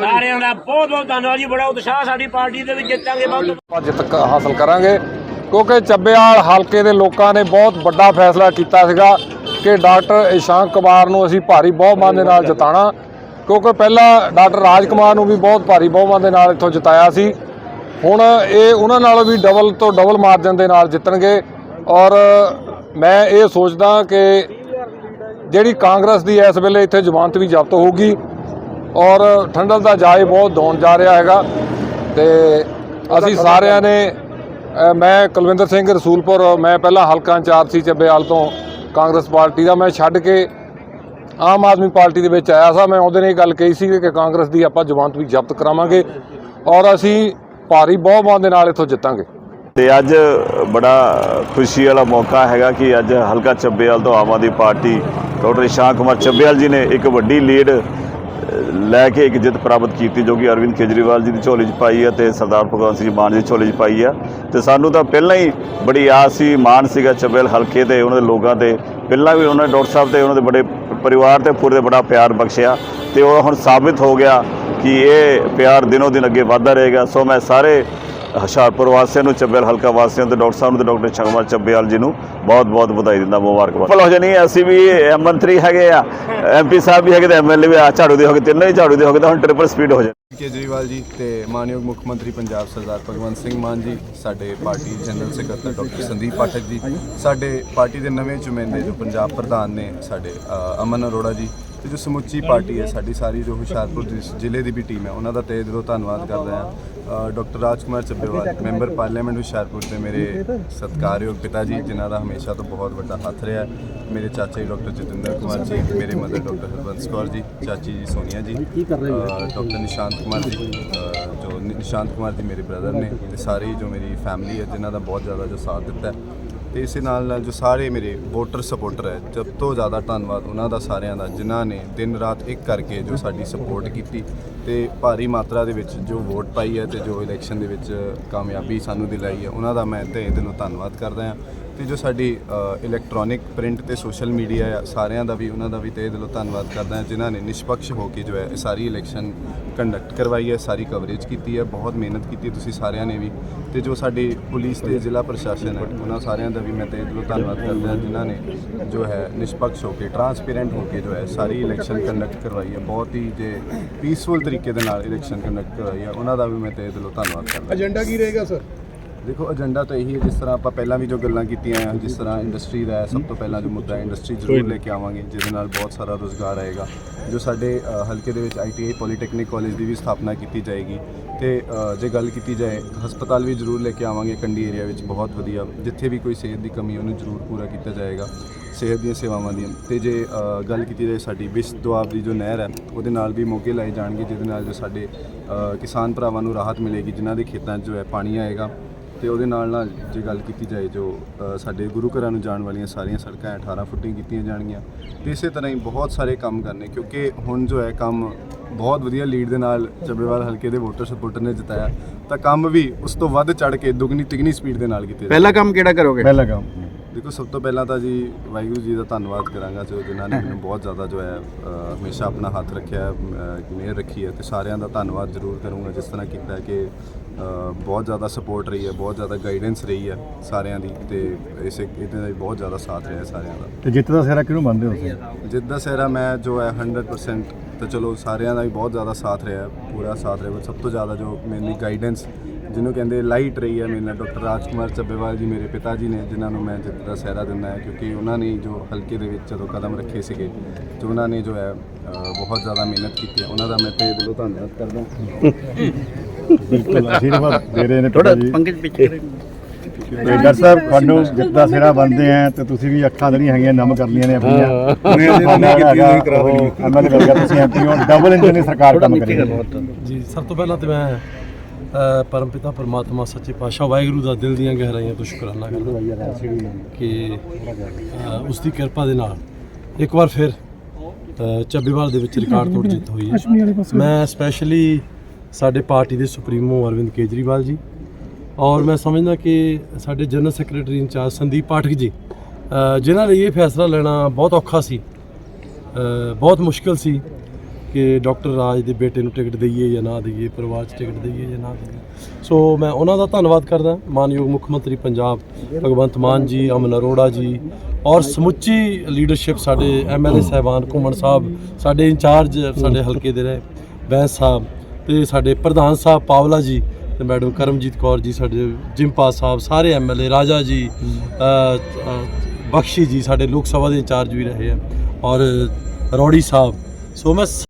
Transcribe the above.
ਸਾਰਿਆਂ ਦਾ ਬਹੁਤ ਬਹੁਤ ਧੰਨਵਾਦ ਜੀ ਬੜਾ ਉਤਸ਼ਾਹ ਸਾਡੀ ਪਾਰਟੀ ਦੇ ਵਿੱਚ ਜਿੱਤਾਂਗੇ ਬਹੁਤ ਆਪਾਂ ਜਿੱਤ ਹਾਸਲ ਕਰਾਂਗੇ ਕਿਉਂਕਿ ਚੱਬੇਵਾਲ ਹਲਕੇ ਦੇ ਲੋਕਾਂ ਨੇ ਬਹੁਤ ਵੱਡਾ ਫੈਸਲਾ ਕੀਤਾ ਸੀਗਾ ਕਿ ਡਾਕਟਰ ਇਸ਼ਾਂਕ ਕੁਮਾਰ ਨੂੰ ਅਸੀਂ ਭਾਰੀ ਬਹੁਮਤ ਦੇ ਨਾਲ ਜਿਤਾਣਾ ਕਿਉਂਕਿ ਪਹਿਲਾਂ ਡਾਕਟਰ ਰਾਜ ਕੁਮਾਰ ਨੂੰ ਵੀ ਬਹੁਤ ਭਾਰੀ ਬਹੁਮਤ ਦੇ ਨਾਲ ਇੱਥੋਂ ਜਿਤਾਇਆ ਸੀ। ਹੁਣ ਇਹ ਉਹਨਾਂ ਨਾਲੋਂ ਵੀ ਡਬਲ ਤੋਂ ਡਬਲ ਮਾਰਜਨ ਦੇ ਨਾਲ ਜਿੱਤਣਗੇ। ਔਰ ਮੈਂ ਇਹ ਸੋਚਦਾ ਕਿ ਜਿਹੜੀ ਕਾਂਗਰਸ ਦੀ ਇਸ ਵੇਲੇ ਇੱਥੇ ਜ਼ਮਾਨਤ ਵੀ ਜ਼ਬਤ ਹੋਊਗੀ ਔਰ ਠੰਡਲ ਦਾ ਜਾਏ ਬਹੁਤ ਦੌਣ ਜਾ ਰਿਹਾ ਹੈਗਾ ਤੇ ਅਸੀਂ ਸਾਰਿਆਂ ਨੇ ਮੈਂ ਕੁਲਵਿੰਦਰ ਸਿੰਘ ਰਸੂਲਪੁਰ, ਮੈਂ ਪਹਿਲਾਂ ਹਲਕਾ ਇੰਚਾਰਜ ਸੀ ਚੱਬੇਵਾਲ ਤੋਂ ਕਾਂਗਰਸ ਪਾਰਟੀ ਦਾ, ਮੈਂ ਛੱਡ ਕੇ ਆਮ ਆਦਮੀ ਪਾਰਟੀ ਦੇ ਵਿੱਚ ਆਇਆ ਸਾਂ। ਮੈਂ ਉਹਦੇ ਨੇ ਇਹ ਗੱਲ ਕਹੀ ਸੀ ਕਿ ਕਾਂਗਰਸ ਦੀ ਆਪਾਂ ਜ਼ਮਾਨਤ ਵੀ ਜ਼ਬਤ ਕਰਾਵਾਂਗੇ ਔਰ ਅਸੀਂ ਭਾਰੀ ਬਹੁਮਤ ਦੇ ਨਾਲ ਇੱਥੋਂ ਜਿੱਤਾਂਗੇ। ਤੇ ਅੱਜ ਬੜਾ ਖੁਸ਼ੀ ਵਾਲਾ ਮੌਕਾ ਹੈਗਾ ਕਿ ਅੱਜ ਹਲਕਾ ਚੱਬੇਵਾਲ ਤੋਂ ਆਮ ਆਦਮੀ ਪਾਰਟੀ ਡਾਕਟਰ ਇਸ਼ਾਕ ਕੁਮਾਰ ਚੱਬੇਵਾਲ ਜੀ ਨੇ ਇੱਕ ਵੱਡੀ ਲੀਡ ਲੈ ਕੇ ਇੱਕ ਜਿੱਤ ਪ੍ਰਾਪਤ ਕੀਤੀ ਜੋ ਕਿ ਅਰਵਿੰਦ ਕੇਜਰੀਵਾਲ ਜੀ ਦੀ ਝੋਲੀ 'ਚ ਪਾਈ ਹੈ ਤੇ ਸਰਦਾਰ ਭਗਵੰਤ ਸਿੰਘ ਮਾਨ ਜੀ ਦੀ ਝੋਲੀ 'ਚ ਪਾਈ ਹੈ। ਤੇ ਸਾਨੂੰ ਤਾਂ ਪਹਿਲਾਂ ਹੀ ਬੜੀ ਆਸ ਸੀ, ਮਾਣ ਸੀਗਾ ਚੱਬੇਵਾਲ ਹਲਕੇ ਤੇ ਉਹਨਾਂ ਦੇ ਲੋਕਾਂ ਤੇ। ਪਹਿਲਾਂ ਵੀ ਉਹਨਾਂ ਨੇ ਡਾਕਟਰ ਸਾਹਿਬ ਤੇ ਉਹਨਾਂ ਦੇ ਬੜੇ ਪਰਿਵਾਰ ਤੇ ਪੂਰੇ ਬੜਾ ਪਿਆਰ ਬਖਸ਼ਿਆ ਤੇ ਉਹ ਹੁਣ ਸਾਬਿਤ ਹੋ ਗਿਆ ਕਿ ਇਹ ਪਿਆਰ ਦਿਨੋ ਦਿਨ ਅੱਗੇ ਵਧਦਾ ਰਹੇਗਾ। ਸੋ ਮੈਂ ਸਾਰੇ ਹੁਸ਼ਿਆਰਪੁਰ ਵਾਸੀਆਂ ਨੂੰ ਚੱਬੇਵਾਲ ਹਲਕਾ ਵਾਸੀਆਂ ਤੇ ਡਾਕਟਰ ਸਾਹਿਬ ਨੂੰ ਤੇ ਡਾਕਟਰ ਸ਼ਗਮਲ ਚੱਬੇਵਾਲ ਜੀ ਨੂੰ ਬਹੁਤ ਬਹੁਤ ਵਧਾਈ ਦਿੰਦਾ ਮੁਬਾਰਕਬਾਦ। ਹੋ ਜਾਣੀ ਅਸੀਂ ਵੀ ਮੰਤਰੀ ਹੈਗੇ ਆ ਐਮਪੀ ਸਾਹਿਬ ਵੀ ਹੈਗੇ ਤੇ ਐਮਐਲਏ ਵੀ ਆ ਝਾੜੂ ਦੇ ਹੋ ਗਏ ਤਿੰਨੇ ਹੀ ਝਾੜੂ ਦੇ ਹੋ ਗਏ ਤਾਂ ਹੁਣ ਟ੍ਰਿਪਲ ਸਪੀਡ ਹੋ ਜਾਣੀ ਕੇਜਰੀਵਾਲ ਜੀ ਤੇ ਮਾਨਯੋਗ ਮੁੱਖ ਮੰਤਰੀ ਪੰਜਾਬ ਸਰਦਾਰ ਭਗਵੰਤ ਸਿੰਘ ਮਾਨ ਜੀ ਸਾਡੇ ਪਾਰਟੀ ਜਨਰਲ ਸਕੱਤਰ ਡਾਕਟਰ ਸੰਦੀਪ ਪਾਠਕ ਜੀ ਸਾਡੇ ਪਾਰਟੀ ਦੇ ਨਵੇਂ ਚੁਣਿੰਦੇ ਜੋ ਪੰਜਾਬ ਪ੍ਰਧਾਨ ਨੇ ਸਾਡੇ ਅਮਨ ਅਰੋੜਾ ਜੀ ਤੇ ਜੋ ਸਮੁੱਚੀ ਪਾਰਟੀ ਹੈ, ਸਾਡੀ ਸਾਰੀ ਜੋ ਹੁਸ਼ਿਆਰਪੁਰ ਜਿਸ ਜ਼ਿਲ੍ਹੇ ਦੀ ਵੀ ਟੀਮ ਹੈ, ਉਹਨਾਂ ਦਾ ਤਹਿ ਦਿਲੋਂ ਧੰਨਵਾਦ ਕਰਦਾ ਹਾਂ। Doctor Rajkumar Chabbewal, member parliament Hoshiarpur ਦੇ ਮੇਰੇ ਸਤਿਕਾਰਯੋਗ ਪਿਤਾ ਜੀ ਜਿਨ੍ਹਾਂ ਦਾ ਹਮੇਸ਼ਾ ਤੋਂ ਬਹੁਤ ਵੱਡਾ ਹੱਥ ਰਿਹਾ ਮੇਰੇ ਚਾਚਾ ਜੀ ਡਾਕਟਰ ਜਤਿੰਦਰ ਕੁਮਾਰ ਜੀ, ਮੇਰੇ ਮਦਰ ਡਾਕਟਰ ਹਰਬੰਸ ਕੌਰ ਜੀ, ਚਾਚੀ ਜੀ ਸੋਨੀਆ ਜੀ ਡਾਕਟਰ ਨਿਸ਼ਾਂਤ ਕੁਮਾਰ ਜੀ ਜੋ ਨਿਸ਼ਾਂਤ ਕੁਮਾਰ ਜੀ ਮੇਰੇ ਬ੍ਰਦਰ ਨੇ, ਤੇ ਸਾਰੀ ਜੋ ਮੇਰੀ ਫੈਮਿਲੀ ਹੈ, ਜਿਨ੍ਹਾਂ ਦਾ ਬਹੁਤ ਜ਼ਿਆਦਾ ਜੋ ਸਾਥ ਦਿੱਤਾ ਹੈ। ਤੇ ਇਸੇ ਨਾਲ ਨਾਲ ਜੋ ਸਾਰੇ ਮੇਰੇ ਵੋਟਰ ਸਪੋਰਟਰ ਹੈ, ਸਭ ਤੋਂ ਜ਼ਿਆਦਾ ਧੰਨਵਾਦ ਉਹਨਾਂ ਦਾ ਸਾਰਿਆਂ ਦਾ, ਜਿਨ੍ਹਾਂ ਨੇ ਦਿਨ ਰਾਤ ਇੱਕ ਕਰਕੇ ਜੋ ਸਾਡੀ ਸਪੋਰਟ ਕੀਤੀ ਤੇ ਭਾਰੀ ਮਾਤਰਾ ਦੇ ਵਿੱਚ ਜੋ ਵੋਟ ਪਾਈ ਹੈ ਤੇ ਜੋ ਇਲੈਕਸ਼ਨ ਦੇ ਵਿੱਚ ਕਾਮਯਾਬੀ ਸਾਨੂੰ ਦਿਲਾਈ ਹੈ, ਉਹਨਾਂ ਦਾ ਮੈਂ ਤਹਿ ਦਿਲੋਂ ਧੰਨਵਾਦ ਕਰਦਾ ਹਾਂ। ਤੇ ਜੋ ਸਾਡੀ ਇਲੈਕਟ੍ਰੋਨਿਕ ਪ੍ਰਿੰਟ ਤੇ ਸੋਸ਼ਲ ਮੀਡੀਆ ਆ, ਸਾਰਿਆਂ ਦਾ ਵੀ, ਉਹਨਾਂ ਦਾ ਵੀ ਤਹਿ ਦਿਲੋਂ ਧੰਨਵਾਦ ਕਰਦਾ ਹਾਂ, ਜਿਨ੍ਹਾਂ ਨੇ ਨਿਸ਼ਪਕਸ਼ ਹੋ ਕੇ ਜੋ ਹੈ ਇਹ ਸਾਰੀ ਇਲੈਕਸ਼ਨ ਕੰਡਕਟ ਕਰਵਾਈ ਹੈ, ਸਾਰੀ ਕਵਰੇਜ ਕੀਤੀ ਹੈ, ਬਹੁਤ ਮਿਹਨਤ ਕੀਤੀ ਤੁਸੀਂ ਸਾਰਿਆਂ ਨੇ ਵੀ ਤੇ ਜੋ ਸਾਡੀ ਪੁਲਿਸ ਤੇ ਜ਼ਿਲ੍ਹਾ ਪ੍ਰਸ਼ਾਸਨ ਹੈ, ਉਹਨਾਂ ਸਾਰਿਆਂ ਦਾ ਵੀ ਮੈਂ ਤਹਿ ਦਿਲੋਂ ਧੰਨਵਾਦ ਕਰਦਾ ਹਾਂ, ਜਿਨ੍ਹਾਂ ਨੇ ਜੋ ਹੈ ਨਿਸ਼ਪਕਸ਼ ਹੋ ਕੇ ਟਰਾਂਸਪੇਰੈਂਟ ਹੋ ਕੇ ਜੋ ਹੈ ਸਾਰੀ ਇਲੈਕਸ਼ਨ ਕੰਡਕਟ ਕਰਵਾਈ ਹੈ, ਬਹੁਤ ਹੀ ਜੇ ਪੀਸਫੁਲ ਤਰੀਕੇ ਦੇ ਨਾਲ ਇਲੈਕਸ਼ਨ ਕੰਡਕਟ ਕਰਵਾਈ ਹੈ, ਉਹਨਾਂ ਦਾ ਵੀ ਮੈਂ ਤਹਿ ਦਿਲੋਂ ਧੰਨਵਾਦ ਕਰਦਾ ਏਜੰਡਾ ਕੀ ਰਹੇਗਾ ਸਰ ਦੇਖੋ ਏਜੰਡਾ ਤਾਂ ਇਹੀ ਹੈ ਜਿਸ ਤਰ੍ਹਾਂ ਆਪਾਂ ਪਹਿਲਾਂ ਵੀ ਜੋ ਗੱਲਾਂ ਕੀਤੀਆਂ ਆ ਜਿਸ ਤਰ੍ਹਾਂ ਇੰਡਸਟਰੀ ਦਾ ਹੈ, ਸਭ ਤੋਂ ਪਹਿਲਾਂ ਜੋ ਮੁੱਦਾ ਹੈ ਇੰਡਸਟਰੀ ਜ਼ਰੂਰ ਲੈ ਕੇ ਆਵਾਂਗੇ ਜਿਹਦੇ ਨਾਲ ਬਹੁਤ ਸਾਰਾ ਰੋਜ਼ਗਾਰ ਆਏਗਾ ਜੋ ਸਾਡੇ ਅ, ਹਲਕੇ ਦੇ ਵਿੱਚ ਆਈਟੀਆਈ ਪੋਲੀਟੈਕਨਿਕ ਕਾਲਜ ਦੀ ਵੀ ਸਥਾਪਨਾ ਕੀਤੀ ਜਾਏਗੀ। ਤੇ ਅ, ਜੇ ਗੱਲ ਕੀਤੀ ਜਾਏ ਹਸਪਤਾਲ ਵੀ ਜ਼ਰੂਰ ਲੈ ਕੇ ਆਵਾਂਗੇ ਕੰਡੀ ਏਰੀਆ ਵਿੱਚ ਬਹੁਤ ਵਧੀਆ ਜਿੱਥੇ ਵੀ ਕੋਈ ਸਿਹਤ ਦੀ ਕਮੀ ਉਹਨੂੰ ਜ਼ਰੂਰ ਪੂਰਾ ਕੀਤਾ ਜਾਏਗਾ ਸਿਹਤ ਦੀਆਂ ਸੇਵਾਵਾਂ ਦੀਆਂ। ਤੇ ਜੇ ਅ, ਗੱਲ ਕੀਤੀ ਜਾਏ ਸਾਡੀ ਵਿਸ਼ ਦੁਆਬ ਦੀ ਜੋ ਨਹਿਰ ਹੈ ਉਹਦੇ ਨਾਲ ਵੀ ਮੌਕੇ ਲਾਏ ਜਾਣਗੇ ਜਿਹਦੇ ਨਾਲ ਜੋ ਸਾਡੇ ਅ, ਕਿਸਾਨ ਭਰਾਵਾਂ ਨੂੰ ਰਾਹਤ ਮਿਲੇਗੀ ਜਿਨ੍ਹਾਂ ਦੇ ਖੇਤਾਂ 'ਚ ਜੋ ਹੈ ਪਾਣੀ ਆਏਗਾ ਤੇ ਉਹਦੇ ਨਾਲ ਨਾਲ ਜੇ ਗੱਲ ਕੀਤੀ ਜਾਏ ਜੋ ਅ, ਸਾਡੇ ਗੁਰੂ ਘਰਾਂ ਨੂੰ ਜਾਣ ਵਾਲੀਆਂ ਸਾਰੀਆਂ ਸੜਕਾਂ 18 ਫੁੱਟੀਆਂ ਕੀਤੀਆਂ ਜਾਣਗੀਆਂ ਤੇ ਇਸੇ ਤਰ੍ਹਾਂ ਹੀ ਬਹੁਤ ਸਾਰੇ ਕੰਮ ਕਰਨੇ ਕਿਉਂਕਿ ਹੁਣ ਜੋ ਹੈ ਕੰਮ ਬਹੁਤ ਵਧੀਆ ਲੀਡ ਦੇ ਨਾਲ ਚੱਬੇਵਾਲ ਹਲਕੇ ਦੇ ਵੋਟਰ ਸਪੋਰਟਰ ਨੇ ਜਿਤਾਇਆ ਤਾਂ ਕੰਮ ਵੀ ਉਸ ਤੋਂ ਵੱਧ ਚੜ ਕੇ ਦੁੱਗਣੀ ਤਿਗਣੀ ਸਪੀਡ ਦੇ ਨਾਲ ਕੀਤੇ ਪਹਿਲਾ ਕੰਮ ਕਿਹੜਾ ਕਰੋਗੇ? ਪਹਿਲਾ ਕੰਮ। ਦੇਖੋ ਸਭ ਤੋਂ ਪਹਿਲਾਂ ਤਾਂ ਜੀ ਵਾਹਿਗੁਰੂ ਜੀ ਦਾ ਧੰਨਵਾਦ ਕਰਾਂਗਾ ਜੋ ਜਿਨ੍ਹਾਂ ਨੇ ਮੈਨੂੰ ਬਹੁਤ ਜ਼ਿਆਦਾ ਜੋ ਹੈ ਅ, ਹਮੇਸ਼ਾ ਆਪਣਾ ਹੱਥ ਰੱਖਿਆ ਮਿਹਰ ਰੱਖੀ ਹੈ ਤੇ ਸਾਰਿਆਂ ਦਾ ਧੰਨਵਾਦ ਜ਼ਰੂਰ ਕਰੂੰਗਾ ਜਿਸ ਤਰ੍ਹਾਂ ਕੀਤਾ ਹੈ ਕਿ ਅ, ਬਹੁਤ ਜ਼ਿਆਦਾ ਸਪੋਰਟ ਰਹੀ ਹੈ ਬਹੁਤ ਜ਼ਿਆਦਾ ਗਾਈਡੈਂਸ ਰਹੀ ਹੈ ਸਾਰਿਆਂ ਦੀ ਤੇ ਇਸੇ ਇਹਦੇ ਦਾ ਵੀ ਬਹੁਤ ਜ਼ਿਆਦਾ ਸਾਥ ਰਿਹਾ ਸਾਰਿਆਂ ਦਾ। ਤੇ ਜਿੱਤ ਦਾ ਸਿਹਰਾ ਕਿਹਨੂੰ ਮੰਨਦੇ ਹੋ ਤੁਸੀਂ? ਜਿੱਦਾਂ ਦਾ ਸਿਹਰਾ ਮੈਂ ਜੋ ਹੈ 100% ਤਾਂ ਚਲੋ ਸਾਰਿਆਂ ਦਾ ਵੀ ਬਹੁਤ ਜ਼ਿਆਦਾ ਸਾਥ ਰਿਹਾ ਹੈ, ਪੂਰਾ ਸਾਥ ਰਿਹਾ ਸਭ ਤੋਂ ਜ਼ਿਆਦਾ ਜੋ ਮੇਨਲੀ ਗਾਈਡੈਂਸ ਜਿਹਨੂੰ ਕਹਿੰਦੇ ਲਾਈਟ ਰਹੀ ਹੈ ਮੇਰੇ ਨਾਲ ਡਾਕਟਰ ਰਾਜਕੁਮਾਰ ਚੱਬੇਵਾਲ ਜੀ ਮੇਰੇ ਪਿਤਾ ਜੀ ਨੇ ਜਿਨ੍ਹਾਂ ਨੂੰ ਮੈਂ ਜਿੱਤ ਦਾ ਸਿਹਰਾ ਦਿੰਦਾ ਹੈ ਕਿਉਂਕਿ ਉਹਨਾਂ ਨੇ ਜੋ ਹਲਕੇ ਦੇ ਵਿੱਚ ਜਦੋਂ ਕਦਮ ਰੱਖੇ ਸੀਗੇ ਜੋ ਉਹਨਾਂ ਨੇ ਜੋ ਹੈ ਬਹੁਤ ਜ਼ਿਆਦਾ ਮਿਹਨਤ ਕੀਤੀ ਹੈ। ਉਹਨਾਂ ਦਾ ਮੈਂ ਤੇ ਦਿਲੋਂ ਧੰਨਵਾਦ ਕਰਦਾ ਬਿਲਕੁਲ ਆਸ਼ੀਰਵਾਦ ਦੇ ਰਹੇ ਨੇ ਥੋੜਾ ਪੰਕਜ ਪਿੱਛੇ ਤੇ ਡਾਕਟਰ ਸਾਹਿਬ ਤੁਹਾਨੂੰ ਜਿੱਤ ਦਾ ਸਿਹਰਾ ਬੰਦੇ ਆ ਤੇ ਤੁਸੀਂ ਵੀ ਅੱਖਾਂ ਜਿਹੜੀਆਂ ਹੈਗੀਆਂ ਨਮ ਕਰ ਲੀਆਂ ਨੇ ਆਪਣੀਆਂ। ਕਰਾ ਦੇਣੀ ਐਮਐਲਏ ਬਣ ਗਿਆ ਤੁਸੀਂ ਐਮਪੀ ਹੋ ਡਬਲ ਇੰਜਨ ਦੀ ਸਰਕਾਰ ਕੰਮ ਕਰੀ ਜੀ ਸਭ ਤੋਂ ਪਹਿਲਾਂ ਤੇ ਮੈਂ ਪਰਮਪਿਤਾ ਪਰਮਾਤਮਾ ਸੱਚੇ ਪਾਤਸ਼ਾਹ ਵਾਹਿਗੁਰੂ ਦਾ ਦਿਲ ਦੀਆਂ ਗਹਿਰਾਈਆਂ ਤੋਂ ਸ਼ੁਕਰਾਨਾ ਕਰਦਾ ਕਿ ਉਸ ਦੀ ਕਿਰਪਾ ਦੇ ਨਾਲ ਇੱਕ ਵਾਰ ਫਿਰ ਚੱਬੇਵਾਲ ਦੇ ਵਿੱਚ ਰਿਕਾਰਡ ਤੋੜ ਜਿੱਤ ਹੋਈ ਹੈ। ਮੈਂ ਸਪੈਸ਼ਲੀ ਸਾਡੇ ਪਾਰਟੀ ਦੇ ਸੁਪਰੀਮੋ ਅਰਵਿੰਦ ਕੇਜਰੀਵਾਲ ਜੀ ਔਰ ਮੈਂ ਸਮਝਦਾ ਕਿ ਸਾਡੇ general secretary incharge Sandeep Pathak ji ਜਿਨ੍ਹਾਂ ਲਈ ਇਹ ਫੈਸਲਾ ਲੈਣਾ ਬਹੁਤ ਔਖਾ ਸੀ ਬਹੁਤ ਮੁਸ਼ਕਲ ਸੀ। ਕਿ ਡਾਕਟਰ ਰਾਜ ਦੇ ਬੇਟੇ ਨੂੰ ਟਿਕਟ ਦਈਏ ਜਾਂ ਨਾ ਦਈਏ, ਪਰਿਵਾਰ 'ਚ ਟਿਕਟ ਦਈਏ ਜਾਂ ਨਾ ਦਈਏ। ਸੋ ਮੈਂ ਉਹਨਾਂ ਦਾ ਧੰਨਵਾਦ ਕਰਦਾ। ਮਾਨਯੋਗ ਮੁੱਖ ਮੰਤਰੀ ਪੰਜਾਬ, ਭਗਵੰਤ ਮਾਨ ਜੀ, ਅਮਨ ਅਰੋੜਾ ਜੀ ਔਰ ਸਮੁੱਚੀ ਲੀਡਰਸ਼ਿਪ ਸਾਡੇ ਐਮਐਲਏ ਸਾਹਿਬਾਨ ਘੁੰਮਣ ਸਾਹਿਬ, ਸਾਡੇ ਇੰਚਾਰਜ ਸਾਡੇ ਹਲਕੇ ਦੇ ਰਹੇ ਬੈਂਸ ਸਾਹਿਬ ਤੇ ਸਾਡੇ ਪ੍ਰਧਾਨ ਸਾਹਿਬ ਪਾਵਲਾ ਜੀ ਤੇ ਮੈਡਮ ਕਰਮਜੀਤ ਕੌਰ ਜੀ, ਸਾਡੇ ਜਿੰਪਾ ਸਾਹਿਬ, ਸਾਰੇ ਐਮਐਲਏ ਰਾਜਾ ਜੀ ਬਖਸ਼ੀ ਜੀ, ਸਾਡੇ ਲੋਕ ਸਭਾ ਦੇ ਇੰਚਾਰਜ ਵੀ ਰਹੇ ਆ ਔਰ ਰੌੜੀ ਸਾਹਿਬ। ਸੋ ਮੈਂ